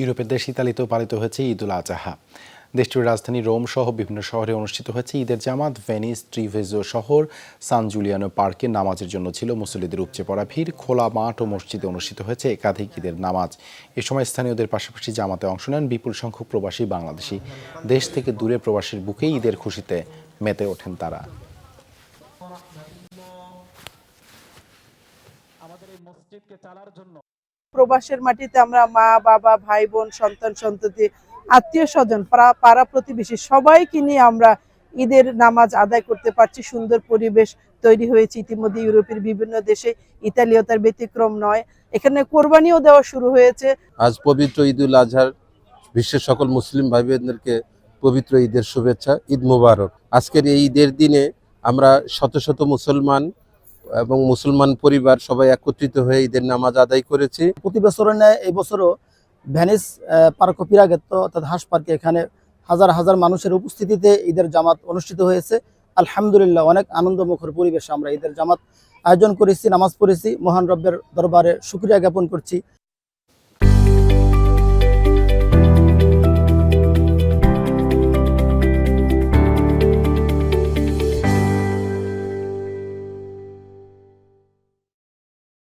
ইউরোপের দেশ ইতালিতেও পালিত হয়েছে ঈদ উল আজহা। দেশটির রাজধানী রোম সহ বিভিন্ন শহরে অনুষ্ঠিত হয়েছে ঈদের জামাত। ভেনিস ট্রিভেজো শহর, সান জুলিয়ানো পার্কে নামাজের জন্য ছিল মুসল্লিদের উপচে পড়া ভিড়। খোলা মাঠ ও মসজিদে অনুষ্ঠিত হয়েছে একাধিক ঈদের নামাজ। এ সময় স্থানীয়দের পাশাপাশি জামাতে অংশ নেন বিপুল সংখ্যক প্রবাসী বাংলাদেশি। দেশ থেকে দূরে প্রবাসীর বুকে ঈদের খুশিতে মেতে ওঠেন তারা। প্রবাসের মাটিতে আমরা মা, বাবা, ভাই, বোন, সন্তান, সন্ততি, আত্মীয় স্বজন, পাড়া প্রতিবেশী সবাইকে নিয়ে আমরা ঈদের নামাজ আদায় করতে পারছি। সুন্দর পরিবেশ তৈরি হয়েছে ইতিমধ্যে ইউরোপের বিভিন্ন দেশে। ইতালিও তার ব্যতিক্রম নয়। এখানে কোরবানিও দেওয়া শুরু হয়েছে। আজ পবিত্র ঈদুল আজহার, বিশ্বের সকল মুসলিম ভাই বোনদেরকে পবিত্র ঈদের শুভেচ্ছা, ঈদ মুবারক। আজকের এই ঈদের দিনে আমরা শত শত মুসলমান এবং মুসলমান পরিবার সবাই একত্রিত হয়ে ঈদের নামাজ আদায় করেছি। প্রতি বছরের ন্যায় এবছরও ভ্যানিস পার্ক পিরাগেত্ত অর্থাৎ হাঁস পার্কে এখানে হাজার হাজার মানুষের উপস্থিতিতে ঈদের জামাত অনুষ্ঠিত হয়েছে। আলহামদুলিল্লাহ, অনেক আনন্দমুখর পরিবেশে আমরা ঈদের জামাত আয়োজন করেছি, নামাজ পড়েছি। মহান রব্বের দরবারে শুক্রিয়া জ্ঞাপন করছি।